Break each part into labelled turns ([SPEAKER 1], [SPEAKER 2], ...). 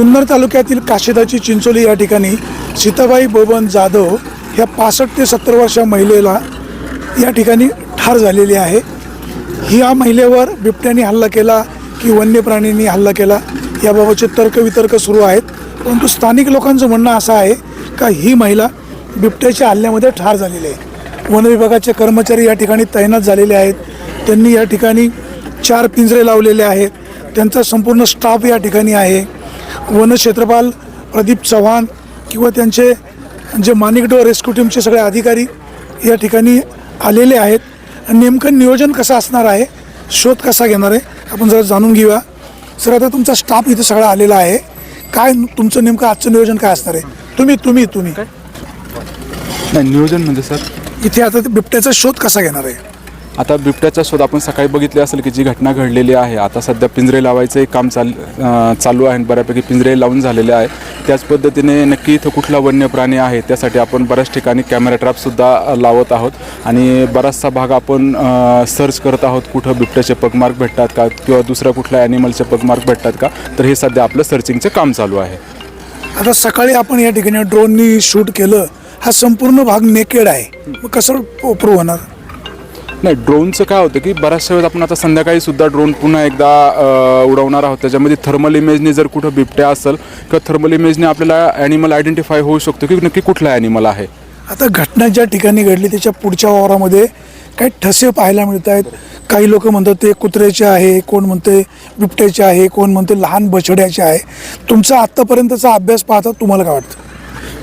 [SPEAKER 1] जुन्नर तालुक्यातील काशिदाची चिंचोली या ठिकाणी सीताबाई बोबन जाधव ह्या पासष्ट ते सत्तर वर्षा महिलेला या ठिकाणी ठार झालेली आहे. ह्या महिलेवर बिबट्याने हल्ला केला की वन्य प्राण्यांनी हल्ला केला याबाबतचे तर्कवितर्क सुरू आहेत. परंतु स्थानिक लोकांचं म्हणणं असं आहे का ही महिला बिबट्याच्या हल्ल्यामध्ये ठार झालेली आहे. वन विभागाचे कर्मचारी या ठिकाणी तैनात झालेले आहेत. त्यांनी या ठिकाणी चार पिंजरे लावलेले आहेत. त्यांचा संपूर्ण स्टाफ या ठिकाणी आहे. वनक्षेत्रपाल प्रदीप चव्हाण किंवा त्यांचे जे माणिकडो रेस्क्यू टीमचे सगळे अधिकारी या ठिकाणी आलेले आहेत. नेमकं नियोजन कसं असणार आहे? शोध कसा घेणार आहे? आपण जरा जाणून घेऊया. सर आता तुमचा स्टाफ इथे सगळा आलेला आहे. काय तुमचं नेमकं आजचं नियोजन काय असणार आहे? तुम्ही तुम्ही तुम्ही.
[SPEAKER 2] नाही नियोजन म्हणजे सर
[SPEAKER 1] इथे आता बिबट्याचा शोध कसा घेणार आहे?
[SPEAKER 2] आता बिबट्याचा शोध आपण सकाळी बघितले असेल की जी घटना घडलेली आहे आता सध्या पिंजरे लावायचं एक काम चाल चालू आहे बऱ्यापैकी पिंजरे लावून झालेले आहे. त्याच पद्धतीने नक्की इथं कुठला वन्य प्राणी आहे त्यासाठी आपण बऱ्याच ठिकाणी कॅमेरा ट्रॅपसुद्धा लावत आहोत. आणि बराचसा भाग आपण सर्च करत आहोत कुठं बिबट्याचे पगमार्क भेटतात का किंवा दुसऱ्या कुठल्या ॲनिमलचे पगमार्क भेटतात का? तर हे सध्या आपलं सर्चिंगचं काम चालू आहे.
[SPEAKER 1] आता सकाळी आपण या ठिकाणी ड्रोननी शूट केलं हा संपूर्ण भाग नेकेड आहे. मग कसं प्रूव्ह होणार?
[SPEAKER 2] नाही ड्रोनचं काय होतं की बऱ्याचशा वेळेस आपण आता संध्याकाळी सुद्धा ड्रोन पुन्हा एकदा उडवणार आहोत. त्याच्यामध्ये थर्मल इमेजने जर कुठं बिबट्या असेल किंवा थर्मल इमेजने आपल्याला ॲनिमल आयडेंटिफाय होऊ शकतो की नक्की कुठला ॲनिमल आहे.
[SPEAKER 1] आता घटना ज्या ठिकाणी घडली त्याच्या पुढच्या वावरामध्ये काही ठसे पाहायला मिळत आहेत. काही लोक म्हणतात ते कुत्र्याचे आहे कोण म्हणते बिबट्याचे आहे कोण म्हणते लहान बछड्याचे आहे. तुमचा आत्तापर्यंतचा अभ्यास पाहता तुम्हाला काय वाटतं?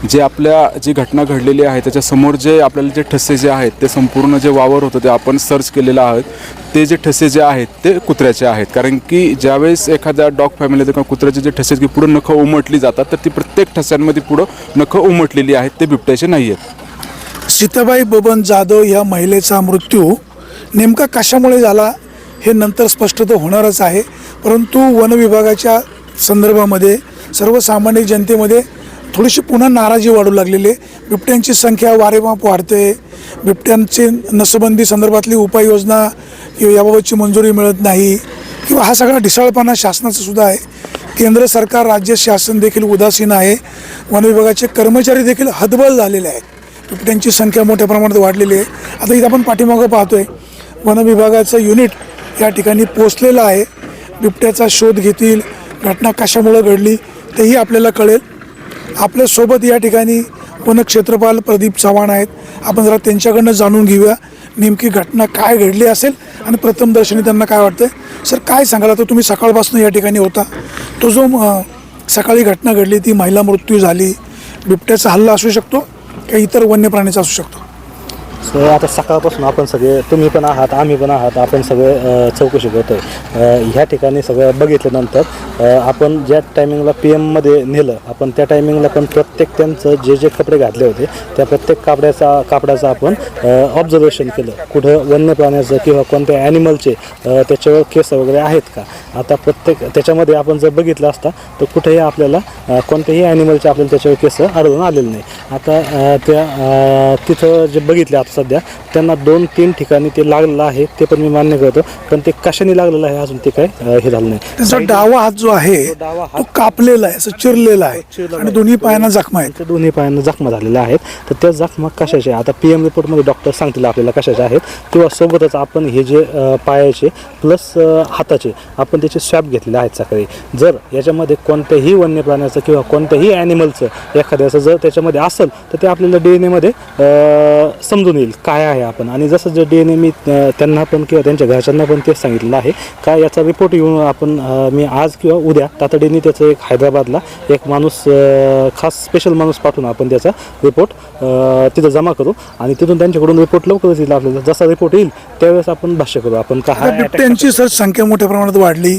[SPEAKER 2] जे आपल्या जी घटना घडलेली आहे त्याच्यासमोर जे आपल्याला जे ठसे जे आहेत ते संपूर्ण जे वावर होतं ते आपण सर्च केलेलं आहोत ते जे ठसे जे आहेत ते कुत्र्याचे आहेत. कारण की ज्यावेळेस एखाद्या डॉग फॅमिली किंवा कुत्र्याचे जे ठसे की पुढं नखं उमटली जातात तर ती प्रत्येक ठस्यांमध्ये पुढं नखं उमटलेली आहेत ते बिबट्याचे नाही आहेत.
[SPEAKER 1] सीताबाई बबन जाधव या महिलेचा मृत्यू नेमका कशामुळे झाला हे नंतर स्पष्ट तर होणारच आहे. परंतु वन विभागाच्या संदर्भामध्ये सर्वसामान्य जनतेमध्ये थोडीशी पुन्हा नाराजी वाढू लागलेली आहे. बिबट्यांची संख्या वारेमाप वाढते. बिबट्यांची नसबंदी संदर्भातली उपाययोजना किंवा याबाबतची मंजुरी मिळत नाही. किंवा हा सगळा ढिसाळपणा शासनाचा सुद्धा आहे. केंद्र सरकार राज्य शासन देखील उदासीन आहे. वन विभागाचे कर्मचारी देखील हतबल झालेले आहेत. बिबट्यांची संख्या मोठ्या प्रमाणात वाढलेली आहे. आता इथं आपण पाठीमागं पाहतोय वन विभागाचं युनिट या ठिकाणी पोचलेलं आहे. बिबट्याचा शोध घेतील. घटना कशामुळं घडली तेही आपल्याला कळेल. आपल्यासोबत या ठिकाणी वनक्षेत्रपाल प्रदीप चव्हाण आहेत. आपण जरा त्यांच्याकडनं जाणून घेऊया नेमकी घटना काय घडली असेल आणि प्रथमदर्शनी त्यांना काय वाटतं सर काय सांगाल? आता तुम्ही सकाळपासून या ठिकाणी होता. तो जो सकाळी घटना घडली ती महिला मृत्यू झाली. बिबट्याचा हल्ला असू शकतो का इतर वन्य प्राण्याचा असू शकतो.
[SPEAKER 3] सो आता सकाळपासून आपण सगळे तुम्ही पण आहात आम्ही पण आहात आपण सगळे चौकशी करतो आहे ह्या ठिकाणी सगळं बघितल्यानंतर आपण ज्या टायमिंगला पी एममध्ये नेलं आपण त्या टायमिंगला पण प्रत्येक त्यांचं जे जे कपडे घातले होते त्या प्रत्येक कापड्याचा कापडाचं आपण ऑब्झर्वेशन केलं. कुठं वन्य प्राण्याचं किंवा कोणत्या ॲनिमलचे त्याच्यावर केस वगैरे आहेत का? आता प्रत्येक त्याच्यामध्ये आपण जर बघितलं असता तर कुठेही आपल्याला कोणत्याही ॲनिमलचे आपल्याला त्याच्यावर केस आढळून आलेले नाही. आता त्या तिथं जे बघितले आता सध्या त्यांना दोन तीन ठिकाणी ते लागलेलं आहे ते पण मी मान्य करतो. पण ते कशाने लागलेलं आहे अजून ते काय हे झालं नाही.
[SPEAKER 1] त्यांचा डावा हात जो आहे
[SPEAKER 3] तो
[SPEAKER 1] कापलेला आहे असं चिरलेला आहे. आणि दोन्ही पायांना जखमा आहेत.
[SPEAKER 3] दोन्ही पायांना जखमा झालेल्या आहेत तर त्या जखमा कशाच्या आता पी एम रिपोर्टमध्ये डॉक्टर सांगतील आपल्याला कशाच्या आहेत. किंवा सोबतच आपण हे जे पायाचे प्लस हाताचे आपण त्याचे स्वॅब घेतलेले आहेत सकाळी. जर याच्यामध्ये कोणत्याही वन्य प्राण्याचं किंवा कोणत्याही ॲनिमलचं एखाद्याचं जर त्याच्यामध्ये असेल तर ते आपल्याला डी एन एमध्ये समजून येईल काय आहे आपण? आणि जसं जे डी एन ए मी त्यांना पण किंवा त्यांच्या घरच्यांना पण तेच सांगितलेलं आहे. का याचा रिपोर्ट येऊन आपण मी आज किंवा उद्या तातडीने त्याचं एक हैदराबादला एक माणूस खास स्पेशल माणूस पाठवून आपण त्याचा रिपोर्ट तिथं जमा करू. आणि तिथून त्यांच्याकडून रिपोर्ट लवकरच येईल आपल्याला. जसा रिपोर्ट येईल त्यावेळेस आपण भाष्य करू. आपण का
[SPEAKER 1] बिबट्यांची सर संख्या मोठ्या प्रमाणात वाढली.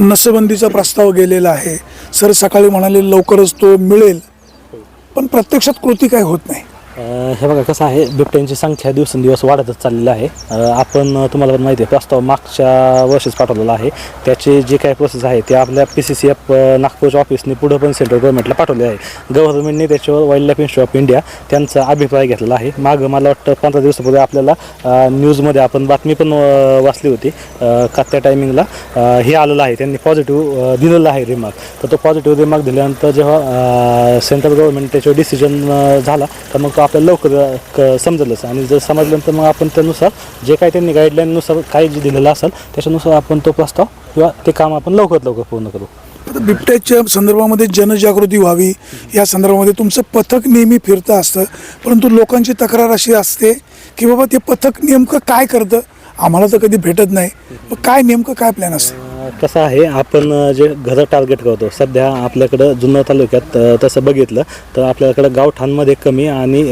[SPEAKER 1] नसबंदीचा प्रस्ताव गेलेला आहे. सर सकाळी म्हणाले लवकरच तो मिळेल. पण प्रत्यक्षात कृती काय होत नाही.
[SPEAKER 3] हे बघा कसं आहे बिबट्यांची संख्या दिवसेंदिवस वाढतच चाललेली आहे. आपण तुम्हाला पण माहिती आहे प्रस्ताव मागच्या वर्षीच पाठवलेला आहे. त्याची जी काही प्रोसेस आहे ते आपल्या पी सी सी एफ नागपूरच्या ऑफिसने पुढं पण सेंट्रल गव्हर्नमेंटला पाठवले आहे. गव्हर्नमेंटने त्याच्यावर wild life institute of India त्यांचा अभिप्राय घेतलेला आहे. मागं मला वाटतं पंधरा दिवसापूर्वी आपल्याला न्यूजमध्ये आपण बातमी पण वाचली होती का त्या टायमिंगला हे आलेलं आहे. त्यांनी पॉझिटिव्ह दिलेलं आहे रिमार्क तर तो पॉझिटिव्ह रिमार्क दिल्यानंतर जेव्हा सेंट्रल गव्हर्नमेंट त्याच्यावर डिसिजन झाला तर मग तो आपल्याला लवकर क समजलंच आणि जर समजलं तर मग आपण त्यानुसार जे काही त्यांनी गाईडलाईननुसार काय जे दिलेलं असेल त्याच्यानुसार आपण तो प्रस्ताव किंवा ते काम आपण लवकरात लवकर पूर्ण करू.
[SPEAKER 1] आता बिबट्याच्या संदर्भामध्ये जनजागृती व्हावी या संदर्भामध्ये तुमचं पथक नेहमी फिरतं असतं परंतु लोकांची तक्रार अशी असते की बाबा ते पथक नेमकं काय करतं? आम्हाला तर कधी भेटत नाही. मग काय नेमकं काय प्लॅन असतं?
[SPEAKER 3] कसं आहे आपण जे घरं टार्गेट करतो सध्या आपल्याकडं जुन्नर तालुक्यात तसं बघितलं तर आपल्याकडं गावठाणमध्ये कमी आणि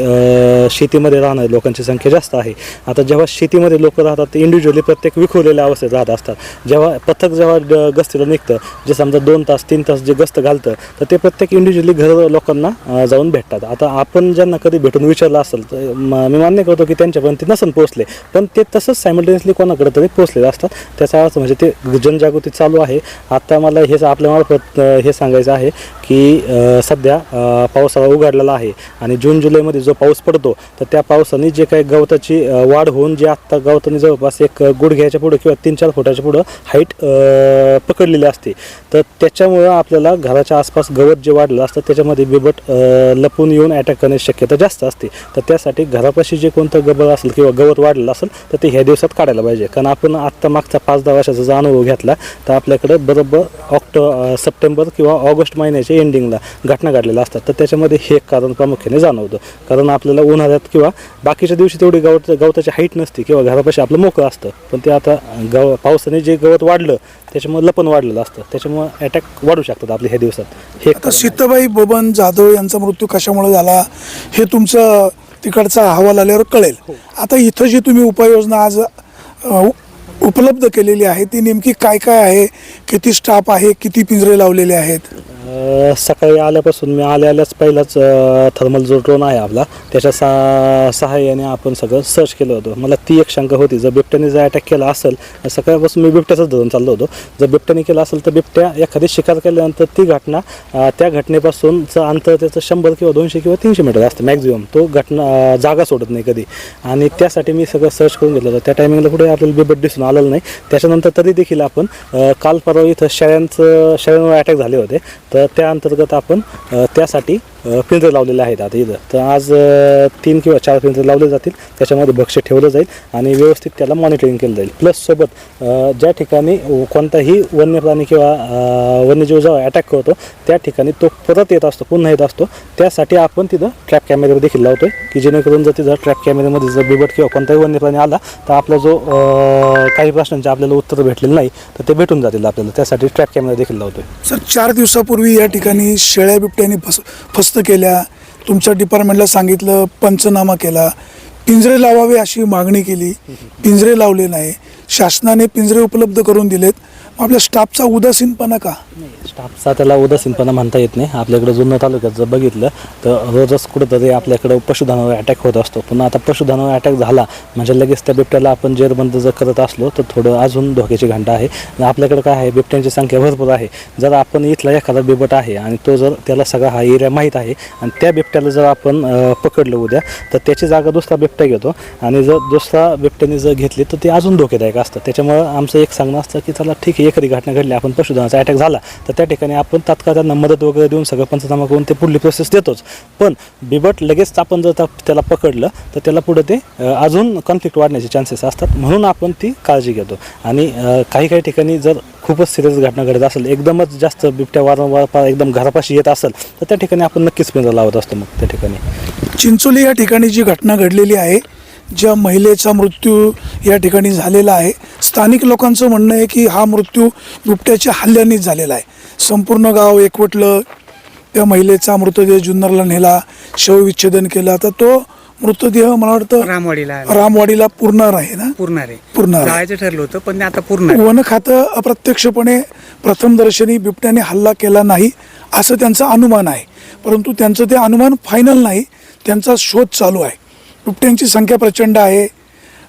[SPEAKER 3] शेतीमध्ये राहणाऱ्या लोकांची संख्या जास्त आहे. आता जेव्हा शेतीमध्ये लोक राहतात ते इंडिव्हिज्युअली प्रत्येक विखुरलेल्या अवस्थेत राहत असतात. जेव्हा पथक जेव्हा गस्तीला निघतं जे समजा दोन तास तीन तास जे गस्त घालतं तर ते प्रत्येक इंडिव्हिज्युअली घर लोकांना जाऊन भेटतात. आता आपण ज्यांना कधी भेटून विचारलं असेल तर मी मान्य करतो की त्यांच्यापर्यंत ते नसन पोहोचले. पण ते तसंच सायमल्टेनियसली कोणाकडे तरी पोहोचलेले असतात. त्याचा अर्थ म्हणजे ते जनजागृती चालू आहे. आत्ता मला हे आपल्यामार्फत मार्फत हे सांगायचं आहे. की सध्या पावसाळा उघडलेला आहे. आणि जून जुलैमध्ये जो पाऊस पडतो तर त्या पावसाने जे काही गवताची वाढ होऊन जे आत्ता गवताने जवळपास एक गुडघ्याच्या पुढं किंवा तीन चार फुटाच्या पुढं हाईट पकडलेली असते. तर त्याच्यामुळं आपल्याला घराच्या आसपास गवत जे वाढलं असतं त्याच्यामध्ये बिबट लपून येऊन अटॅक करण्याची शक्यता जास्त असते. तर त्यासाठी घरापाशी जे कोणतं गबळ असेल किंवा गवत वाढलेलं असेल तर ते ह्या दिवसात काढायला पाहिजे. कारण आपण आत्ता मागचा पाच दहा वर्षाचा जर अनुभव घेतला तर आपल्याकडे बरोबर ऑक्टो सप्टेंबर किंवा ऑगस्ट महिन्याचे एंडिंगला घटना घडलेल्या असतात. तर त्याच्यामध्ये हे एक कारण प्रामुख्याने जाणवतं. कारण आपल्याला उन्हाळ्यात किंवा बाकीच्या दिवशी तेवढी गवत गवताची हाईट नसते किंवा घरापाशी आपलं मोकळं असतं. पण ते आता गव पावसाने जे गवत वाढलं त्याच्यामुळे लपण वाढलेलं असतं. त्याच्यामुळे अटॅक वाढू शकतात आपले ह्या दिवसात. हे.
[SPEAKER 1] सीताबाई बबन जाधव यांचा मृत्यू कशामुळे झाला हे तुमचं तिकडचा अहवाल आल्यावर कळेल. आता इथं जी तुम्ही उपाययोजना आज उपलब्ध केलेली आहे ती नेमकी काय काय आहे? किती स्टाफ आहे? किती पिंजरे लावलेले आहेत?
[SPEAKER 3] सकाळी आल्यापासून मी आल्या आल्याच पहिलाच थर्मल जो ड्रोन आहे आपला त्याच्या सा सहाय्याने आपण सगळं सर्च केलं होतं. मला ती एक शंका होती जर बिबट्याने जर अटॅक केला असेल सकाळपासून मी बिबट्याचाच धरून चाललो होतो. जर बिबट्याने केला असेल तर बिबट्या एखादी शिकार केल्यानंतर ती घटना त्या घटनेपासूनचं अंतर त्याचं शंभर किंवा दोनशे किंवा तीनशे मीटर असतं मॅक्झिमम तो घटना जागा सोडत नाही कधी. आणि त्यासाठी मी सगळं सर्च करून घेतलं होतं. त्या टायमिंगला कुठे आपल्याला बिबट दिसून आलेलं नाही. त्याच्यानंतर तरी देखील आपण काल परवा इथं शेळ्यांचं शेळ्यांवर अटॅक झाले होते. तर त्या अंतर्गत आपण त्यासाठी पिंजरं लावलेले आहेत आता इथं. तर आज तीन किंवा चार पिंजरं लावले जातील. त्याच्यामध्ये भक्ष्य ठेवलं जाईल आणि व्यवस्थित त्याला मॉनिटरिंग केलं जाईल. प्लस सोबत ज्या ठिकाणी कोणताही वन्य प्राणी किंवा वन्यजीव जेव्हा अटॅक करतो त्या ठिकाणी तो परत येत असतो पुन्हा येत असतो. त्यासाठी आपण तिथं ट्रॅप कॅमेरे देखील लावतोय की जेणेकरून जर तिथं ट्रॅप कॅमेऱ्यामध्ये जर बिबट किंवा कोणताही वन्य प्राणी आला तर आपला जो काही प्रश्नांचे आपल्याला उत्तर भेटलेलं नाही तर ते भेटून जातील आपल्याला. त्यासाठी ट्रॅप कॅमेरा देखील लावतोय.
[SPEAKER 1] सर चार दिवसापूर्वी या ठिकाणी शेळ्या बिबट्याने फस फस्त केल्या तुमच्या डिपार्टमेंटला सांगितलं पंचनामा केला पिंजरे लावावे अशी मागणी केली. पिंजरे लावले नाही. शासनाने पिंजरे उपलब्ध करून दिलेत. आपल्या स्टाफचा उदासीनपणा का?
[SPEAKER 3] स्टाफचा त्याला उदासीनपणा म्हणता येत नाही. आपल्याकडे जुन्नर तालुक्यात जर बघितलं तर रोजच कुठंतरी आपल्याकडं पशुधनावर अटॅक होत असतो. पण आता पशुधनावर अटॅक झाला म्हणजे लगेच त्या बिबट्याला आपण जेरबंद जर करत असलो तर थोडं अजून धोक्याची घंटा आहे. आपल्याकडे काय आहे बिबट्यांची संख्या भरपूर आहे. जर आपण इथला एखादा बिबट आहे आणि तो जर त्याला सगळा हा एरिया माहीत आहे आणि त्या बिबट्याला जर आपण पकडलं उद्या तर त्याची जागा दुसरा बिबट्या घेतो. आणि जर दुसरा बिबट्याने जर घेतली तर ते अजून धोकेदायक असतं. त्याच्यामुळं आमचं एक सांगणं असतं की चला ठीक आहे एखादी घटना घडली आपण पशुधनाचा अटॅक झाला तर त्या ठिकाणी आपण तात्काळ त्यांना मदत वगैरे देऊन सगळं पंचनामा करून ते पुढली प्रोसेस देतोच. पण बिबट लगेच आपण जर त्याला पकडलं तर त्याला पुढं ते अजून कॉन्फ्लिक्ट वाढण्याचे चान्सेस असतात. म्हणून आपण ती काळजी घेतो. आणि काही काही ठिकाणी जर खूपच सिरियस घटना घडत असेल एकदमच जास्त बिबट्या वारंवार एकदम घरापाशी येत असेल तर त्या ठिकाणी आपण नक्कीच पिंजरा लावत असतो मग त्या ठिकाणी.
[SPEAKER 1] चिंचोली या ठिकाणी जी घटना घडलेली आहे ज्या महिलेचा मृत्यू या ठिकाणी झालेला आहे स्थानिक लोकांचं म्हणणं आहे की हा मृत्यू बिबट्याच्या हल्ल्यानेच झालेला आहे. संपूर्ण गाव एकवटलं त्या महिलेचा मृतदेह जुन्नरला नेला शवविच्छेदन केलं. तर तो मृतदेह मला वाटतं
[SPEAKER 4] रामवाडीला.
[SPEAKER 1] रामवाडीला पुरणार आहे ना?
[SPEAKER 4] पुरणार आहे.
[SPEAKER 1] पुरणार
[SPEAKER 4] ठरलं होतं पण आता पूर्ण.
[SPEAKER 1] वन खातं अप्रत्यक्षपणे प्रथमदर्शनी बिबट्याने हल्ला केला नाही असं त्यांचं अनुमान आहे. परंतु त्यांचं ते अनुमान फायनल नाही त्यांचा शोध चालू आहे. बिबट्यांची संख्या प्रचंड आहे.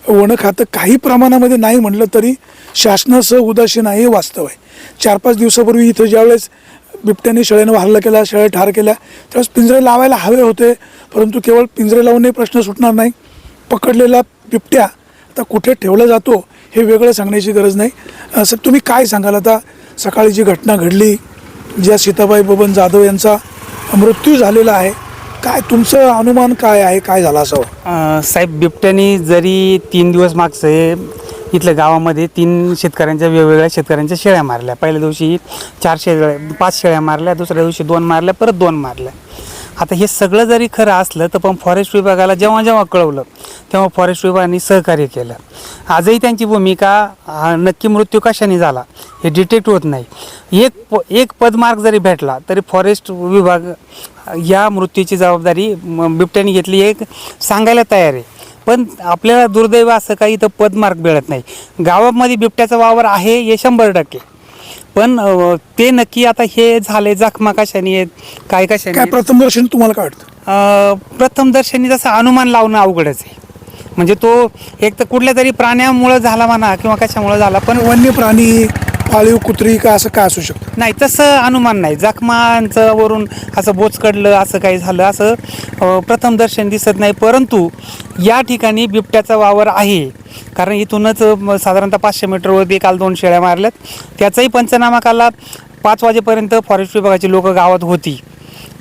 [SPEAKER 1] वन खातं काही प्रमाणामध्ये नाही म्हटलं तरी शासनासह उदासीन आहे हे वास्तव आहे. चार पाच दिवसापूर्वी इथं ज्यावेळेस बिबट्याने शेळ्यानं हल्ला केला शेळ्या ठार केल्या त्यावेळेस पिंजरे लावायला हवे होते परंतु केवळ पिंजरे लावूनही प्रश्न सुटणार नाही. पकडलेला बिबट्या आता कुठे ठेवला जातो हे वेगळं सांगण्याची गरज नाही. असं तुम्ही काय सांगाल आता? सकाळी जी घटना घडली ज्या सीताबाई बबन जाधव यांचा मृत्यू झालेला आहे काय तुमचं अनुमान काय आहे? काय झालं असं?
[SPEAKER 4] अं, साहेब बिबट्यानी जरी तीन दिवस मागचं हे इथल्या गावामध्ये तीन शेतकऱ्यांच्या वेगवेगळ्या शेतकऱ्यांच्या शेळ्या मारल्या. पहिल्या दिवशी चार शेळ्या पाच शेळ्या मारल्या दुसऱ्या दिवशी दोन मारल्या परत दोन मारल्या. आता हे सगळं जरी खरं असलं तर पण फॉरेस्ट विभागाला जेव्हा जेव्हा कळवलं तेव्हा फॉरेस्ट विभागाने सहकार्य केलं. आजही त्यांची भूमिका नक्की मृत्यू कशाने झाला हे डिटेक्ट होत नाही. एक प एक पदमार्ग जरी भेटला तरी फॉरेस्ट विभाग या मृत्यूची जबाबदारी बिबट्याने घेतली एक सांगायला तयार आहे. पण आपल्याला दुर्दैव असं काही इथं पदमार्ग मिळत नाही. गावामध्ये बिबट्याचा वावर आहे हे शंभर टक्के. पण अं, ते नक्की आता हे झाले जखमा कशाने आहेत काय कशाने
[SPEAKER 1] काय
[SPEAKER 4] आहेत?
[SPEAKER 1] प्रथम दर्शन तुम्हाला काय वाटतं?
[SPEAKER 4] अं, प्रथम दर्शनी जसं अनुमान लावणं अवघडच आहे. म्हणजे तो एक तर कुठल्या तरी प्राण्यामुळं झाला म्हणा किंवा कशामुळं झाला पण
[SPEAKER 1] वन्य प्राणी पाळीव कुत्री का असं काय असू शकतं?
[SPEAKER 4] नाही तसं अनुमान नाही. जखमांचं वरून असं बोचकडलं असं काही झालं असं अं, प्रथम दर्शन दिसत नाही. परंतु या ठिकाणी बिबट्याचा वावर आहे. कारण इथूनच साधारणतः पाचशे मीटरवरती काल दोन शेळ्या मारल्यात. त्याचाही पंचनामा काला पाच वाजेपर्यंत फॉरेस्ट विभागाची लोक गावात होती.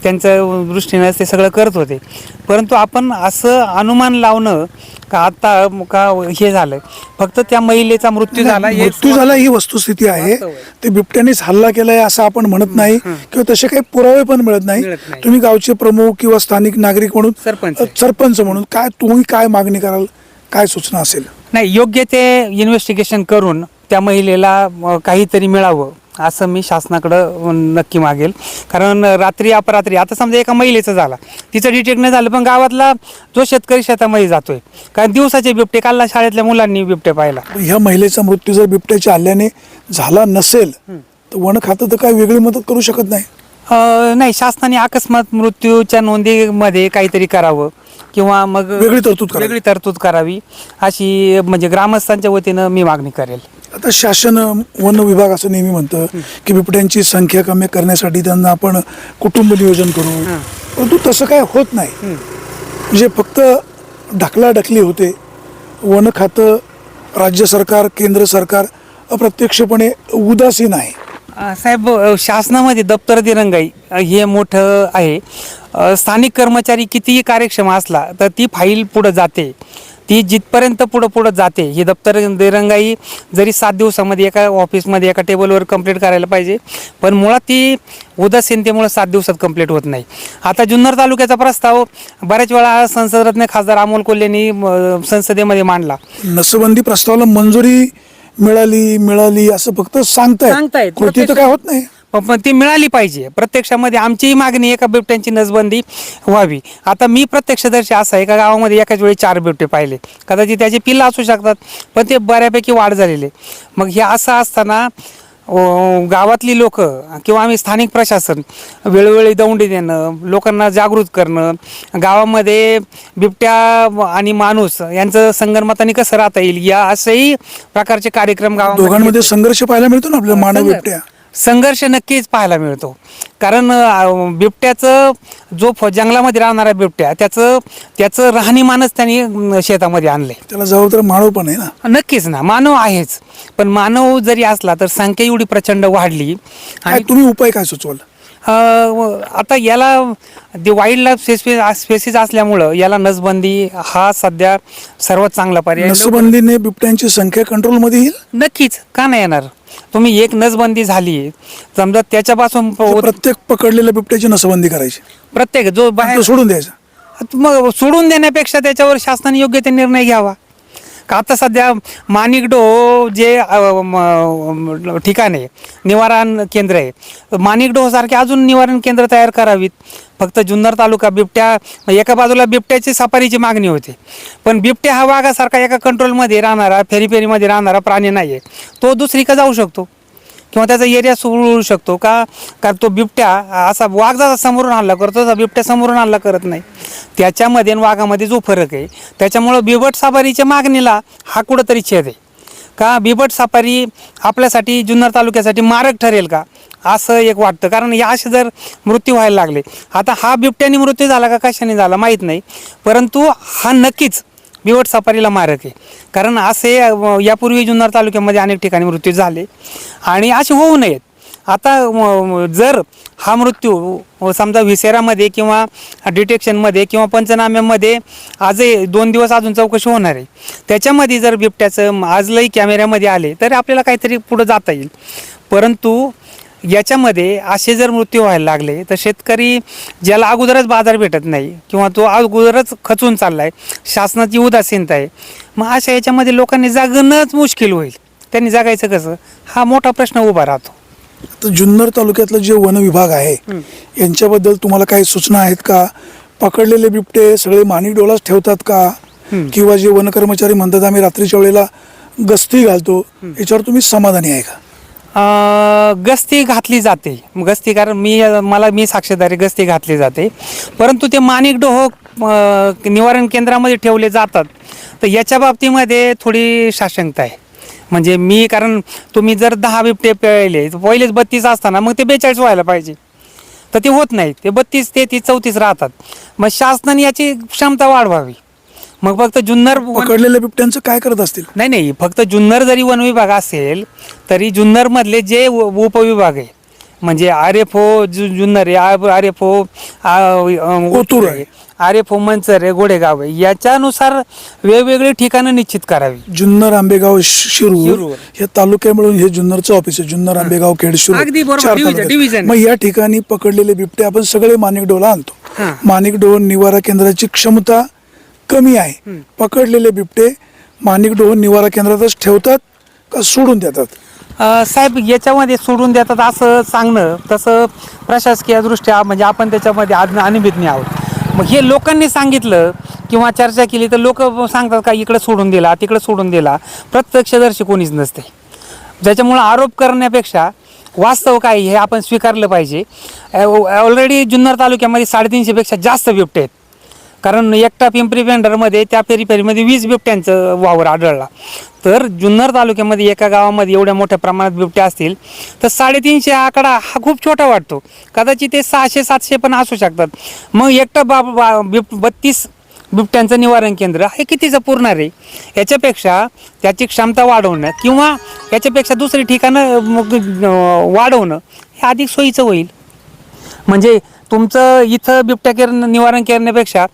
[SPEAKER 4] त्यांच्या दृष्टीनं ते सगळं करत होते. परंतु आपण असं अनुमान लावणं का आता का हे झालं? फक्त त्या महिलेचा मृत्यू झाला
[SPEAKER 1] मृत्यू झाला ही वस्तुस्थिती आहे.
[SPEAKER 4] आहे.
[SPEAKER 1] ते बिबट्यानेच हल्ला केलाय असं आपण म्हणत नाही किंवा तसे काही पुरावे पण मिळत नाही. तुम्ही गावचे प्रमुख किंवा स्थानिक नागरिक म्हणून
[SPEAKER 4] सरपंच.
[SPEAKER 1] सरपंच म्हणून काय तुम्ही काय मागणी कराल? काय सूचना असेल?
[SPEAKER 4] नाही योग्य ते इन्व्हेस्टिगेशन करून त्या महिलेला काहीतरी मिळावं असं मी शासनाकडं नक्की मागेल. कारण रात्री अपरात्री आता समजा एका महिलेचं झाला. तिचं डिटेक्ट नाही झालं पण गावातला जो शेतकरी शेतामध्ये जातोय कारण दिवसाचे बिबटे कालला शाळेतल्या मुलांनी बिबटे पाहिला.
[SPEAKER 1] ह्या महिलेचा मृत्यू जर बिबट्याच्या हल्ल्याने झाला नसेल तर वन खातं तर काय वेगळी मदत करू शकत नाही?
[SPEAKER 4] नाही शासनाने अकस्मात मृत्यूच्या नोंदीमध्ये काहीतरी करावं. किंवा मग
[SPEAKER 1] वेगळी तरतूद करावी.
[SPEAKER 4] वेगळी तरतूद करावी अशी म्हणजे ग्रामस्थांच्या वतीनं मी मागणी करेल.
[SPEAKER 1] आता शासन वन विभाग असं नेहमी म्हणतं की बिबट्यांची संख्या कमी करण्यासाठी त्यांना आपण कुटुंब नियोजन करू. परंतु तसं काय होत नाही. म्हणजे फक्त ढकलाढकली होते. वन खातं राज्य सरकार केंद्र सरकार अप्रत्यक्षपणे उदासीन आहे.
[SPEAKER 4] साहेब शासनामध्ये दप्तर दिरंगाई हे मोठं आहे. स्थानिक कर्मचारी कितीही कार्यक्षम असला तर ती फाईल पुढं जाते. ती जिथपर्यंत पुढं पुढं जाते ही दप्तर दिरंगाई जरी सात दिवसामध्ये एका ऑफिसमध्ये एका टेबलवर कंप्लीट करायला पाहिजे पण मुळात ती उदासीनतेमुळं सात दिवसात कंप्लीट होत नाही. आता जुन्नर तालुक्याचा प्रस्ताव बऱ्याच वेळा संसदरत्न खासदार अमोल कोल्हेंनी संसदेमध्ये मांडला.
[SPEAKER 1] नसबंदी प्रस्तावाला मंजुरी मिळाली मिळाली असं फक्त सांगतायत.
[SPEAKER 4] सांगतायत.
[SPEAKER 1] कृती तर काय होत नाही.
[SPEAKER 4] पण पण ती मिळाली पाहिजे. प्रत्यक्षामध्ये आमचीही मागणी एका बिबट्यांची नसबंदी व्हावी. आता मी प्रत्यक्षदर्शी असं आहे एका गावामध्ये एकाच वेळी चार बिबटे पाहिले. कदाचित त्याचे पिल्लं असू शकतात पण ते बऱ्यापैकी वाढ झालेले मग हे असं असताना गावातली लोक किंवा आम्ही स्थानिक प्रशासन वेळोवेळी दौंडी देणं लोकांना जागृत करणं गावामध्ये बिबट्या आणि माणूस यांचं संगनमताने कसं राहता येईल या असंही प्रकारचे कार्यक्रम गावामध्ये
[SPEAKER 1] दोघांमध्ये संघर्ष पाहायला मिळतो ना आपल्या मानव बिबट्या.
[SPEAKER 4] संघर्ष नक्कीच पाहायला मिळतो. कारण बिबट्याचं जो फ- जंगलामध्ये राहणारा बिबट्या त्याचं त्याचं राहणीमानच त्यांनी शेतामध्ये आणलंय.
[SPEAKER 1] त्याला जबाबदार मानव पण आहे ना?
[SPEAKER 4] नक्कीच ना मानव आहेच. पण मानव जरी असला तर संख्या एवढी प्रचंड वाढली आणि
[SPEAKER 1] तुम्ही उपाय काय सुचवाल?
[SPEAKER 4] आता याला ते वाईल्ड लाईफ स्पेसिस स्पेसिस असल्यामुळं याला नसबंदी हा सध्या सर्वात चांगला पर्याय. आहे.
[SPEAKER 1] नसबंदीने बिबट्यांची संख्या कंट्रोलमध्ये येईल?
[SPEAKER 4] नक्कीच का नाही येणार? तुम्ही एक नसबंदी झाली समजा त्याच्यापासून प-
[SPEAKER 1] प्रत्येक पकडलेल्या बिबट्याची नसबंदी करायची.
[SPEAKER 4] प्रत्येक जो बाहेर
[SPEAKER 1] सोडून द्यायचा.
[SPEAKER 4] मग सोडून देण्यापेक्षा त्याच्यावर शासनाने योग्य ते निर्णय घ्यावा. का आता सध्या माणिकडो जे ठिकाण आहे निवारण केंद्र आहे माणिकडोसारखे अजून निवारण केंद्र तयार करावीत. फक्त जुन्नर तालुका बिबट्या एका बाजूला बिबट्याची सफारीची मागणी होती. पण बिबट्या हा वाघासारखा एका कंट्रोलमध्ये राहणारा फेरीफेरीमध्ये राहणारा प्राणी नाही आहे तो दुसरीकडे जाऊ शकतो. किंवा त्याचा एरिया सोडू शकतो. का? कारण तो बिबट्या असा वाघ जसा समोरून हल्ला करतो तसा बिबट्या समोरून हल्ला करत नाही. त्याच्यामध्ये आणि वाघामध्ये जो फरक आहे त्याच्यामुळं बिबट सफारीच्या मागणीला हा कुठंतरी छेद आहे. का बिबट सफारी आपल्यासाठी जुन्नर तालुक्यासाठी मारक ठरेल का? असं एक वाटतं. कारण या असे जर मृत्यू व्हायला लागले आता हा बिबट्याने मृत्यू झाला का कशाने झाला माहीत नाही. परंतु हा नक्कीच बिवट सफारीला मारक आहे. कारण असे यापूर्वी जुन्नर तालुक्यामध्ये अनेक ठिकाणी मृत्यू झाले. आणि असे होऊ नयेत. आता जर हा मृत्यू समजा विसेरामध्ये किंवा डिटेक्शनमध्ये किंवा पंचनाम्यामध्ये आजही दोन दिवस अजून चौकशी होणार आहे. त्याच्यामध्ये जर बिबट्याचं आजलंही कॅमेऱ्यामध्ये आले तर आपल्याला काहीतरी पुढं जाता येईल. परंतु याच्यामध्ये असे जर मृत्यू व्हायला लागले तर शेतकरी ज्याला अगोदरच बाजार भेटत नाही किंवा तो अगोदरच खचून चालला आहे शासनाची उदासीनता आहे मग अशा याच्यामध्ये लोकांनी जगणंच मुश्किल होईल. त्यांनी जगायचं कसं? हा मोठा प्रश्न उभा राहतो.
[SPEAKER 1] तर जुन्नर तालुक्यातलं जे वन विभाग आहे यांच्याबद्दल तुम्हाला काही सूचना आहेत का? पकडलेले बिबटे सगळे माणिक डोलाच ठेवतात का? किंवा जे वन कर्मचारी म्हणतात आम्ही रात्रीच्या वेळेला गस्ती घालतो. याच्यावर तुम्ही समाधानी आहे का?
[SPEAKER 4] गस्ती घातली जाते. गस्ती कारण मी मला मी साक्षीदारी गस्ती घातली जाते. परंतु ते माणिक डोहो निवारण केंद्रामध्ये ठेवले जातात. तर याच्या बाबतीमध्ये थोडी साशंकता आहे. म्हणजे मी कारण तुम्ही जर दहा बिबटे पेळले पहिलेच बत्तीस असताना मग ते बेचाळीस व्हायला पाहिजे. तर ते होत नाही. ते बत्तीस तेहतीस चौतीस राहतात. मग शासनाने याची क्षमता वाढवावी. मग फक्त जुन्नर
[SPEAKER 1] पकडलेल्या बिबट्यांचं काय करत असतील?
[SPEAKER 4] नाही नाही. फक्त जुन्नर जरी वन विभाग असेल तरी जुन्नरमधले जे उपविभाग आहे म्हणजे आर एफ ओ जुन्नर आहे आर एफ ओ
[SPEAKER 1] ओतूर आहे.
[SPEAKER 4] आर मंचर आहे गोडेगाव आहे. याच्यानुसार वेगवेगळी ठिकाणं निश्चित करावी.
[SPEAKER 1] जुन्नर आंबेगाव शिरूर
[SPEAKER 4] शिरूर.
[SPEAKER 1] हे तालुक्या मिळून हे जुन्नरचं ऑफिस आहे. जुन्नर आंबेगाव खेड शिरूर.
[SPEAKER 4] अगदी बरोबर,
[SPEAKER 1] चार
[SPEAKER 4] डिव्हिजन-
[SPEAKER 1] तालुक्यात.
[SPEAKER 4] डिव्हिजन.
[SPEAKER 1] मग या ठिकाणी पकडलेले बिबटे आपण सगळे माणिक डोला आणतो.
[SPEAKER 4] हां.
[SPEAKER 1] माणिक डोह निवारा केंद्राची क्षमता कमी आहे. पकडलेले बिबटे माणिक डोह निवारा केंद्रातच ठेवतात का सोडून देतात?
[SPEAKER 4] अ, साहेब याच्यामध्ये सोडून देतात असं सांगणं तसं प्रशासकीय दृष्ट्या म्हणजे आपण त्याच्यामध्ये आज अनिभिज्ञ आहोत. मग हे लोकांनी सांगितलं किंवा चर्चा केली तर लोक सांगतात का इकडे सोडून दिला तिकडे सोडून दिला. प्रत्यक्षदर्शी कोणीच नसते. ज्याच्यामुळं आरोप करण्यापेक्षा वास्तव काय हे आपण स्वीकारलं पाहिजे. ऑलरेडी जुन्नर तालुक्यामध्ये साडेतीनशेपेक्षा जास्त बिबटे आहेत. कारण एकटा पिंपरी पेंढरमध्ये त्या पेरीपेरीमध्ये वीस बिबट्यांचं वावर आढळला. तर जुन्नर तालुक्यामध्ये एका गावामध्ये एवढ्या मोठ्या प्रमाणात बिबट्या असतील तर साडेतीनशे आकडा हा खूप छोटा वाटतो. कदाचित ते सहाशे सातशे पण असू शकतात. मग एकटा बा बा- बिब बत्तीस बिबट्यांचं निवारण केंद्र हे कितीचं पुरणार आहे? याच्यापेक्षा त्याची क्षमता वाढवणं किंवा याच्यापेक्षा दुसरी ठिकाणं मग, वाढवणं हे अधिक सोयीचं होईल. म्हणजे तुमचं इथं बिबट्या केर निवारण करण्यापेक्षा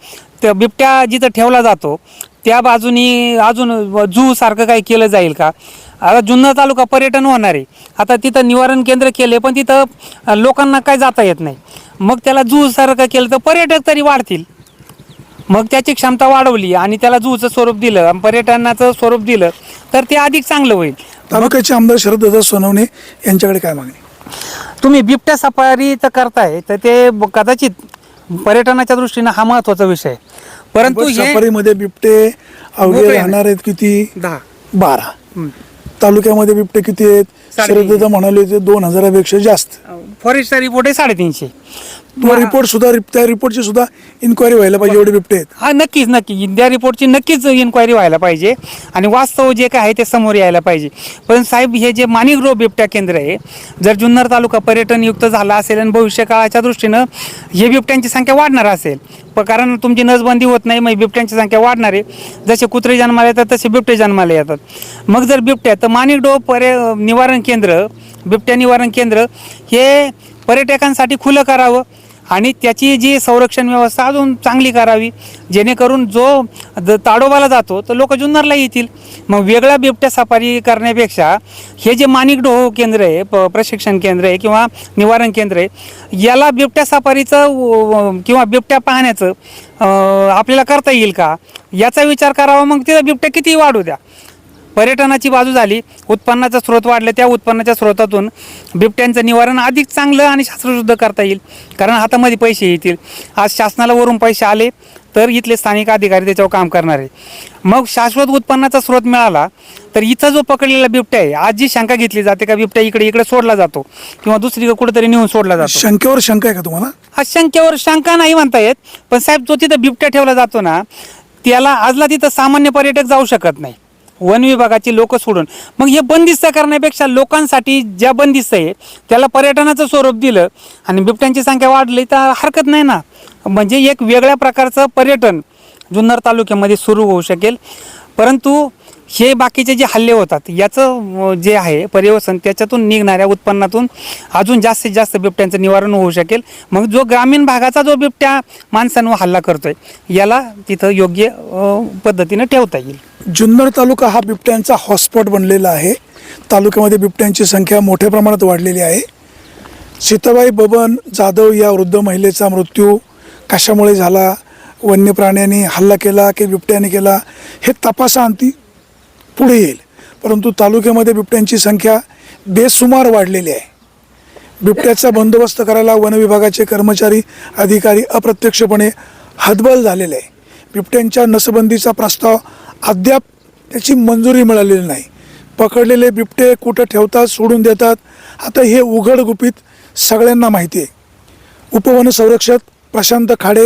[SPEAKER 4] त्या बिबट्या जिथं ठेवला जातो त्या बाजूनी अजून जू सारखं काही केलं जाईल का? आता जुन्नर तालुका पर्यटन होणार आहे आता तिथं निवारण केंद्र केले पण तिथं लोकांना काय जाता येत नाही. मग त्याला जू सारखं केलं तर पर्यटक तरी वाढतील. मग त्याची क्षमता वाढवली आणि त्याला जूचं स्वरूप दिलं आणि पर्यटनाचं स्वरूप दिलं तर ते अधिक चांगलं होईल.
[SPEAKER 1] तालुक्याचे आमदार शरददादा सोनवणे यांच्याकडे काय मागणी?
[SPEAKER 4] तुम्ही बिबट्या सफारी तर करताय तर ते ब- कदाचित पर्यटनाच्या दृष्टीनं हा महत्त्वाचा विषय आहे. परंतु हे
[SPEAKER 1] सफारीमध्ये बिबटे अवघे
[SPEAKER 4] मोकळे
[SPEAKER 1] राहणार आहेत किती?
[SPEAKER 4] दहा.
[SPEAKER 1] बारा. तालुक्यामध्ये बिबटे किती आहेत? म्हणाले ते दोन हजारापेक्षा जास्त.
[SPEAKER 4] फॉरेस्टचा रिपोर्ट आहे साडेतीनशे.
[SPEAKER 1] तो रिपोर्ट सुद्धा त्या रिपोर्टची सुद्धा इन्क्वायरी व्हायला पाहिजे एवढे बिबटे आहेत.
[SPEAKER 4] हा नक्कीच नक्की त्या रिपोर्टची नक्कीच इन्क्वायरी व्हायला पाहिजे. आणि वास्तव जे काय आहे ते समोर यायला पाहिजे. पण साहेब हे जे माणिकरो बिबट्या केंद्र आहे जर जुन्नर तालुका पर्यटनयुक्त झाला असेल आणि भविष्य काळाच्या दृष्टीनं हे बिबट्यांची संख्या वाढणार असेल प कारण तुमची नसबंदी होत नाही मग बिबट्यांची संख्या वाढणार आहे. जसे कुत्रे जन्माला येतात तसे बिबटे जन्माला येतात. मग जर बिबट्या तर माणिकडो पर्य निवारण केंद्र बिबट्या निवारण केंद्र हे पर्यटकांसाठी खुलं करावं आणि त्याची जी संरक्षण व्यवस्था अजून चांगली करावी जेणेकरून जो ताडोबाला जातो तर लोक जुन्नरला येतील. मग वेगळा बिबट्या सफारी करण्यापेक्षा हे जे माणिक डोहो केंद्र आहे प- प्रशिक्षण केंद्र आहे किंवा निवारण केंद्र आहे याला बिबट्या सफारीचं किंवा बिबट्या पाहण्याचं आपल्याला करता येईल का? याचा विचार करावा मग तिथं बिबट्या किती वाढू द्या. पर्यटनाची बाजू झाली उत्पन्नाचा स्रोत वाढले त्या उत्पन्नाच्या स्रोतातून बिबट्यांचं निवारण अधिक चांगलं आणि शास्त्रशुद्ध करता येईल. कारण हातामध्ये पैसे येतील. आज शासनाला वरून पैसे आले तर इथले स्थानिक अधिकारी त्याच्यावर काम करणार आहे. मग शाश्वत उत्पन्नाचा स्रोत मिळाला तर इथं जो पकडलेला बिबट्या आहे आज जी शंका घेतली जाते का बिबट्या इकडे इकडे सोडला जातो किंवा दुसरीकडे कुठेतरी नेऊन सोडला जातो?
[SPEAKER 1] शंकेवर शंका आहे का तुम्हाला?
[SPEAKER 4] हा शंकेवर शंका नाही म्हणता येत पण साहेब जो तिथं बिबट्या ठेवला जातो ना त्याला आजला तिथं सामान्य पर्यटक जाऊ शकत नाही. वन विभागाची लोक सोडून. मग हे बंदिस्त करण्यापेक्षा लोकांसाठी ज्या बंदिस्त आहे त्याला पर्यटनाचं स्वरूप दिलं आणि बिबट्यांची संख्या वाढली तर हरकत नाही ना. म्हणजे एक वेगळ्या प्रकारचं पर्यटन जुन्नर तालुक्यामध्ये सुरू होऊ शकेल. परंतु हे बाकीचे जे हल्ले होतात याचं जे आहे पर्यवसन त्याच्यातून निघणाऱ्या उत्पन्नातून अजून जास्तीत जास्त बिबट्यांचं निवारण होऊ शकेल. मग जो ग्रामीण भागाचा जो बिबट्या माणसांवर हल्ला करतोय याला तिथं योग्य पद्धतीनं ठेवता येईल.
[SPEAKER 1] जुन्नर तालुका हा बिबट्यांचा हॉटस्पॉट बनलेला आहे. तालुक्यामध्ये बिबट्यांची संख्या मोठ्या प्रमाणात वाढलेली आहे. सीताबाई बबन जाधव या वृद्ध महिलेचा मृत्यू कशामुळे झाला? वन्य प्राण्यांनी हल्ला केला की बिबट्याने केला? हे तपासाअंती पुढे येईल. परंतु तालुक्यामध्ये बिबट्यांची संख्या बेसुमार वाढलेली आहे. बिबट्याचा बंदोबस्त करायला वन विभागाचे कर्मचारी अधिकारी अप्रत्यक्षपणे हतबल झालेले आहे. बिबट्यांच्या नसबंदीचा प्रस्ताव अद्याप त्याची मंजुरी मिळालेली नाही. पकडलेले बिबटे कुठं ठेवतात सोडून देतात आता हे उघड गुपित सगळ्यांना माहिती आहे. उपवन संरक्षक प्रशांत खाडे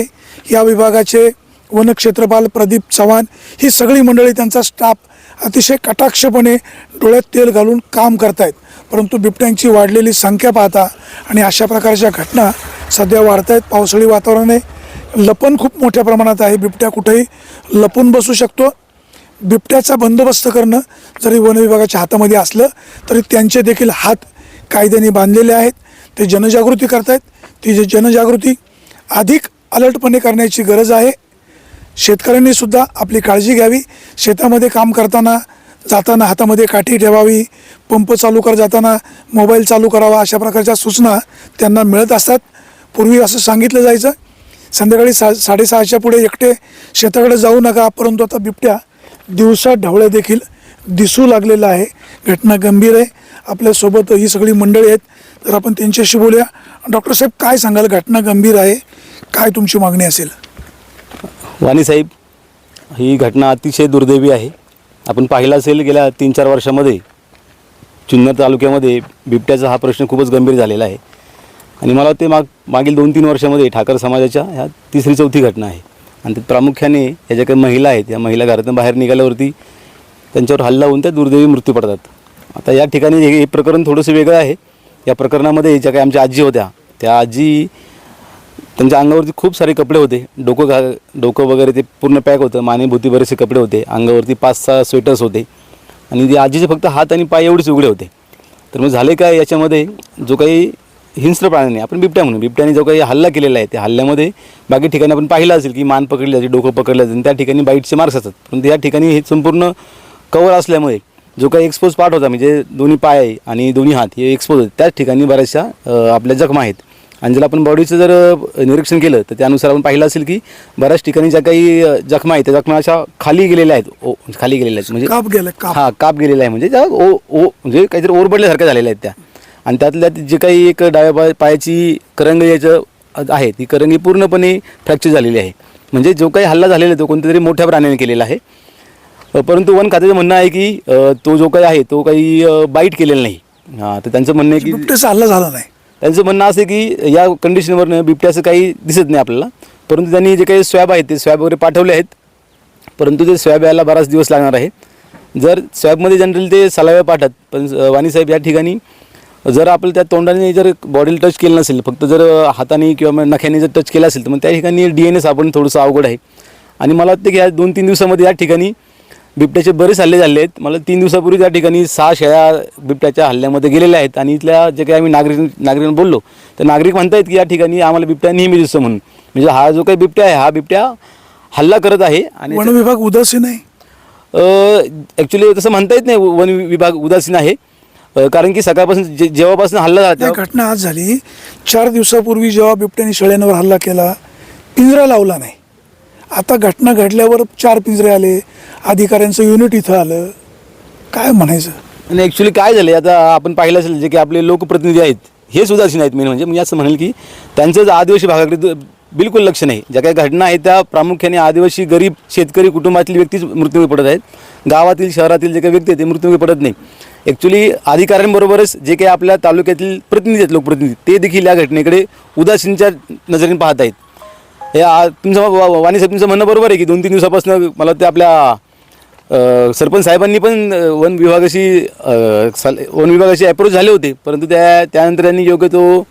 [SPEAKER 1] या विभागाचे वनक्षेत्रपाल प्रदीप चव्हाण ही सगळी मंडळी त्यांचा स्टाफ अतिशय कटाक्षपणे डोळ्यात तेल घालून काम करतायत. परंतु बिबट्यांची वाढलेली संख्या पाहता आणि अशा प्रकारच्या घटना सध्या वाढत आहेत पावसाळी वातावरण आहे लपण खूप मोठ्या प्रमाणात आहे. बिबट्या कुठेही लपून बसू शकतो. बिबट्याचा बंदोबस्त करणं जरी वन विभागाच्या हातामध्ये असलं तरी त्यांचे देखील हात कायद्याने बांधलेले आहेत. ते जनजागृती करतायत. ती जी जनजागृती अधिक अलर्टपणे करण्याची गरज आहे. शेतकऱ्यांनी सुद्धा आपली काळजी घ्यावी. शेतामध्ये काम करताना जाताना हातामध्ये काठी ठेवावी. पंप चालू कर जाताना मोबाईल चालू करावा अशा प्रकारच्या सूचना त्यांना मिळत असतात. पूर्वी असं सांगितलं जायचं. संध्याकाळी सा साडेसहाच्या पुढे एकटे शेताकडे जाऊ नका परंतु आता बिबट्या दिवसा ढवळ्या देखील दिसू लागलेला आहे. घटना गंभीर आहे. आपल्यासोबत ही सगळी मंडळी आहेत. तर आपण त्यांच्याशी बोलूया. डॉक्टर साहेब काय सांगाल? घटना गंभीर आहे. काय तुमची मागणी असेल?
[SPEAKER 5] वाणी साहेब ही घटना अतिशय दुर्दैवी आहे. आपण पाहिलं असेल गेल्या तीन चार वर्षामध्ये जुन्नर तालुक्यामध्ये बिबट्याचा हा प्रश्न खूपच गंभीर झालेला आहे. आणि मला वाटते माग मागील दोन तीन वर्षामध्ये ठाकर समाजाच्या ह्या तिसरी चौथी घटना आहे. आणि ते प्रामुख्याने या ज्या काही महिला आहेत या महिला घरातून बाहेर निघाल्यावरती त्यांच्यावर हल्ला होऊन त्या दुर्दैवी मृत्यू पडतात. आता या ठिकाणी हे हे प्रकरण थोडंसं वेगळं आहे. या प्रकरणामध्ये ज्या काही आमच्या आजी होत्या त्या आजी त्यांच्या अंगावरती खूप सारे कपडे होते. डोकं घा डोकं वगैरे ते पूर्ण पॅक होतं. मानेभूती बरेचसे कपडे होते. अंगावरती पाच सहा स्वेटर्स होते. आणि ते आजीचे फक्त हात आणि पाय एवढेच उघडे होते. तर मग झाले काय याच्यामध्ये? जो काही हिंस्र प्राण्याने आपण बिबट्या म्हणून बिबट्याने जो काही हल्ला केलेला आहे त्या हल्ल्यामध्ये बाकी ठिकाणी आपण पाहिलं असेल की मान पकडली जाते डोकं पकडलं जाते त्या ठिकाणी बाईटचे मार्क्स असतात पण या ठिकाणी हे संपूर्ण कवर असल्यामुळे जो काही एक्सपोज पार्ट होता म्हणजे दोन्ही पाय आणि दोन्ही हात हे एक्सपोज होते. त्याच ठिकाणी बऱ्याचशा आपल्या जखमा आहेत. आणि जर आपण बॉडीचं जर निरीक्षण केलं तर त्यानुसार आपण पाहिलं असेल की बऱ्याच ठिकाणी ज्या काही जखमा आहेत त्या जखमा अशा खाली गेलेल्या आहेत. ओ खाली गेलेल्या आहेत. म्हणजे
[SPEAKER 1] काप गेलं
[SPEAKER 5] हा काप गेलेला आहे. म्हणजे त्या ओ ओ म्हणजे काहीतरी ओरबडल्यासारख्या झालेल्या आहेत त्या. आणि त्यातल्या जे काही एक डाव्या पाय पायाची करंगी याचं आहे ती करंगी पूर्णपणे फ्रॅक्चर झालेली आहे. म्हणजे जो काही हल्ला झालेला आहे तो कोणत्या तरी मोठ्या प्राण्याने केलेला आहे. परंतु वन खात्याचं म्हणणं आहे की तो जो काही आहे तो काही बाईट केलेला नाही. हां तर त्यांचं म्हणणं आहे की
[SPEAKER 1] बिबट्याचा हल्ला झाला नाही.
[SPEAKER 5] त्यांचं म्हणणं असं की या कंडिशनवरनं बिबट्याचं काही दिसत नाही आपल्याला. परंतु त्यांनी जे काही स्वॅब आहेत ते स्वॅब वगैरे पाठवले आहेत. परंतु ते स्वॅब यायला बराच दिवस लागणार आहे. जर स्वॅबमध्ये जनरल ते सलाव्या पाठत पण वाणीसाहेब या ठिकाणी जर आपलं त्या तोंडाने जर बॉडीला टच केलं नसेल फक्त जर हाताने किंवा नख्याने जर टच केलं असेल तर मग त्या ठिकाणी डी एन एस आपण थोडंसं अवघड आहे. आणि मला वाटतं की या दोन तीन दिवसामध्ये या ठिकाणी बिबट्याचे बरेच हल्ले झाले आहेत. मला तीन दिवसापूर्वी त्या ठिकाणी सहा शेळ्या बिबट्याच्या हल्ल्यामध्ये गेलेल्या आहेत. आणि इथल्या जे काही आम्ही नागरिक नागरिकांना बोललो तर नागरिक म्हणतायत की या ठिकाणी आम्हाला बिबट्या नेहमी दिसतो म्हणून. म्हणजे हा जो काही बिबट्या आहे हा बिबट्या हल्ला करत आहे आणि
[SPEAKER 1] वन विभाग उदासीन आहे?
[SPEAKER 5] ॲक्च्युली तसं म्हणता येत नाही. वन विभाग उदासीन आहे. अ, कारण की सकाळपासून जे जेव्हापासून हल्ला झाला
[SPEAKER 1] नाही
[SPEAKER 5] तेव्हा
[SPEAKER 1] घटना आज झाली. चार दिवसापूर्वी जेव्हा बिबट्याने शेळ्यांवर हल्ला केला पिंजरा लावला नाही. आता घटना घडल्यावर चार पिंजरे आले अधिकाऱ्यांचं युनिट इथं आलं. काय म्हणायचं?
[SPEAKER 5] आणि ॲक्च्युली काय झालं आता आपण पाहिलं असेल जे की आपले लोकप्रतिनिधी आहेत हेच उदासीन आहेत मेन म्हणजे मी असं म्हणेल की त्यांचं जर आदिवासी भागाकडे दु- बिलकुल लक्ष नाही. ज्या काही घटना आहेत त्या प्रामुख्याने आदिवासी गरीब शेतकरी कुटुंबातील व्यक्तीच मृत्यूमुखी पडत आहेत. गावातील शहरातील जे काही व्यक्ती आहेत ते मृत्यूमुखी पडत नाही. ॲक्च्युली अधिकाऱ्यांबरोबरच जे काही आपल्या तालुक्यातील प्रतिनिधी आहेत लोकप्रतिनिधी ते देखील या घटनेकडे उदासीनच्या नजरेने पाहत आहेत. हे तुमचं वा- वाणी साहेब तुमचं म्हणणं बरोबर आहे की दोन तीन दिवसापासून मला ते आपल्या सरपंच साहेबांनी पण वन विभागाशी वन विभागाशी अप्रोच झाले होते. परंतु त्या त्यानंतर त्यांनी योग्य तो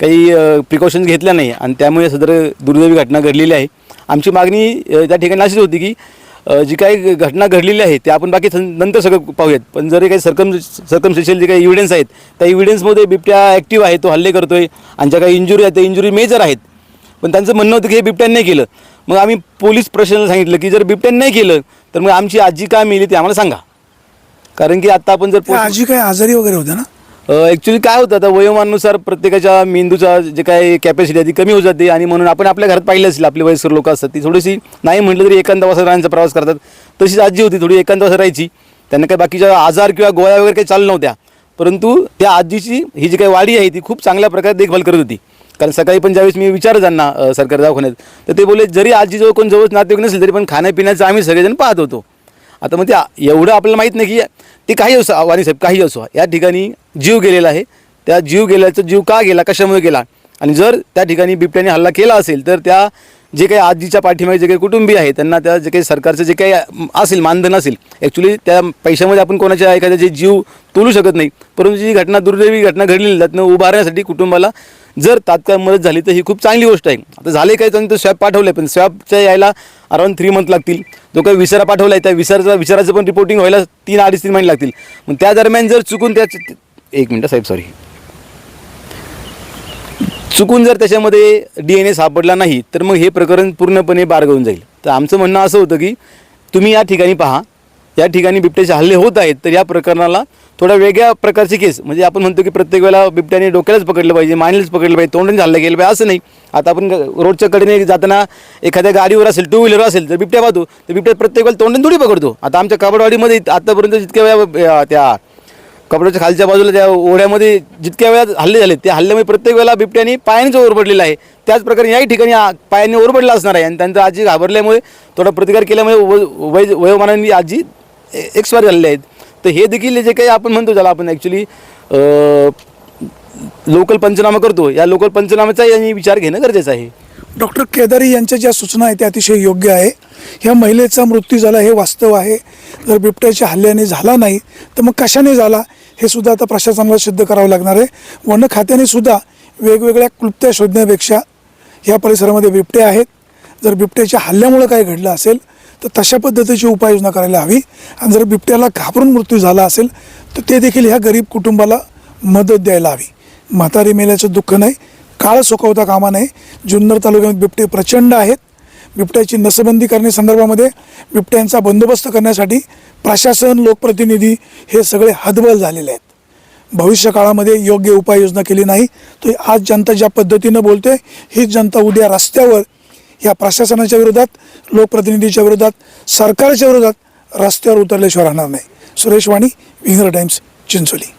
[SPEAKER 5] काही प्रिकॉशन्स घेतल्या नाही. आणि त्यामुळे सदर दुर्दैवी घटना घडलेली आहे. आमची मागणी त्या ठिकाणी अशीच होती की जी काही घटना घडलेली आहे ते आपण बाकी नंतर सगळं पाहूयात. पण जरी काही सरकम सरकमस्टेशल जे काही इव्हिडन्स आहेत त्या इव्हिडन्समध्ये बिबट्या ॲक्टिव्ह आहे तो हल्ले करतोय आणि ज्या काही इंजुरी आहेत त्या इंजुरी मेजर आहेत. पण त्यांचं म्हणणं होतं की हे बिबट्याने नाही केलं. मग आम्ही पोलीस प्रशासनाला सांगितलं की जर बिबट्याने नाही केलं तर मग आमची आजी काय मेली ते आम्हाला सांगा. कारण की आता आपण जर
[SPEAKER 1] आजी काही आजारी वगैरे होत्या ना?
[SPEAKER 5] ॲक्च्युली काय होतं आता वयोमानानुसार प्रत्येकाच्या मेंदूचा जे काय कॅपॅसिटी आहे ती कमी होत जाते आणि म्हणून आपण आपल्या घरात पाहिलं असेल आपले वयस्कर लोक असतात ती थोडीशी नाही म्हटलं तरी एकांत वाजता राहण्याचा प्रवास करतात. तशीच आजी होती थोडी एकांत वाजता राहायची. त्यांना काही बाकीच्या आजार किंवा गोळ्या वगैरे काही चालू नव्हत्या. परंतु त्या आजीची ही जी काही वाडी आहे ती खूप चांगल्या प्रकारे देखभाल करत होती. कारण सकाळी पण ज्यावेळेस मी विचार त्यांना सरकारी दवाखान्यात तर ते बोलले जरी आजीजवळ कोण जवळ नातेवाईक नसेल तरी पण खाण्यापिण्याचं आम्ही सगळेजण पाहत होतो. आता मग ते एवढं आपल्याला माहीत नाही की ते काही असो वाणी साहेब काही असो. या ठिकाणी जीव गेलेला आहे. त्या जीव गेल्याचा जीव का गेला? कशामुळे गेला? आणि जर त्या ठिकाणी बिबट्याने हल्ला केला असेल तर त्या जे काही आजीच्या पाठीमागे जे काही कुटुंबीय आहे त्यांना त्या जे काही सरकारचं जे काही असेल मानधन असेल ॲक्च्युली त्या पैशामध्ये आपण कोणाच्या एखाद्याचे जीव तोलू शकत नाही. परंतु जी घटना दुर्दैवी घटना घडलेली त्यातनं उभारण्यासाठी कुटुंबाला जर तात्काळ मदत झाली तर ही खूप चांगली गोष्ट आहे. आता झाले काय त्यांनी तर स्वॅब पाठवलं पण स्वॅबच्या यायला अराउंड थ्री मंथ लागतील. जो काही विसारा पाठवला आहे त्या विसाराचा विचाराचं पण रिपोर्टिंग व्हायला तीन अडीच तीन महिने लागतील. मग त्या दरम्यान जर चुकून त्या एक मिनटं साहेब सॉरी चुकून जर त्याच्यामध्ये डी एन ए सापडला नाही तर मग हे प्रकरण पूर्णपणे बारगळून जाईल. तर आमचं म्हणणं असं होतं की तुम्ही या ठिकाणी पहा या ठिकाणी बिबट्याचे हल्ले होत आहेत तर या प्रकरणाला थोड्या वेगळ्या प्रकारची केस म्हणजे आपण म्हणतो की प्रत्येक वेळेला बिबट्याने डोक्यालाच पकडलं पाहिजे मानेलाच पकडलं पाहिजे तोंडाने हल्ला गेलं पाहिजे असं नाही. आता आपण रोडच्या कडेने जाताना एखाद्या गाडीवर असेल टू व्हीलर असेल तर बिबट्या पाहतो तर बिबट्या प्रत्येक वेळेला तोंडाने थोडी पकडतो. आता आमच्या कबडवाडीमध्ये आतापर्यंत जितक्या वेळा त्या कपड्याच्या खालच्या बाजूला त्या ओढ्यामध्ये जितक्या वेळा हल्ले झाले त्या हल्ल्यामध्ये प्रत्येक वेळेला बिबट्याने पायानेच ओरबडलेला आहे. त्याचप्रकारे याही ठिकाणी पायांनी पायाने ओरबडला असणार आहे आणि त्यांचं आजी घाबरल्यामुळे थोडा प्रतिकार केल्यामुळे व- वय वयोमानाने आजी एक्सपायर झालेले आहेत. तर हे देखील जे काही आपण म्हणतो ज्याला आपण ॲक्च्युली लोकल पंचनामा करतो या लोकल पंचनाम्याचा यांनी विचार घेणं गरजेचं आहे.
[SPEAKER 1] डॉक्टर केदारी यांच्या ज्या सूचना आहेत त्या अतिशय योग्य आहे. ह्या महिलेचा मृत्यू झाला हे वास्तव आहे. जर बिबट्याच्या हल्ल्याने झाला नाही तर मग कशाने झाला? हे सुद्धा आता प्रशासनाला सिद्ध करावं लागणार आहे. वन खात्याने सुद्धा वेगवेगळ्या क्लुप्त्या शोधण्यापेक्षा ह्या परिसरामध्ये बिबटे आहेत. जर बिबट्याच्या हल्ल्यामुळं काय घडलं असेल तर तशा पद्धतीची उपाययोजना करायला हवी. आणि जर बिबट्याला घाबरून मृत्यू झाला असेल तर ते देखील ह्या गरीब कुटुंबाला मदत द्यायला हवी. म्हातारी मेल्याचं दुःख नाही काळ सुकवता कामा नये जुन्नर तालुक्यामध्ये बिबटे प्रचंड आहेत. बिबट्याची नसबंदी करण्यासंदर्भामध्ये बिबट्यांचा बंदोबस्त करण्यासाठी प्रशासन लोकप्रतिनिधी हे सगळे हतबल झालेले आहेत. भविष्य काळामध्ये योग्य उपाययोजना केली नाही तर आज जनता ज्या पद्धतीनं बोलते हीच जनता उद्या रस्त्यावर या प्रशासनाच्या विरोधात लोकप्रतिनिधीच्या विरोधात सरकारच्या विरोधात रस्त्यावर उतरल्याशिवाय राहणार नाही. सुरेश वाणी विंगर टाइम्स चिंचोली.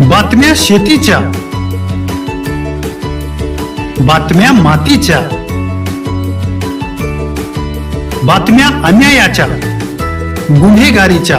[SPEAKER 6] बातम्या शेतीच्या बातम्या मातीच्या बातम्या अन्यायाच्या गुन्हेगारीच्या.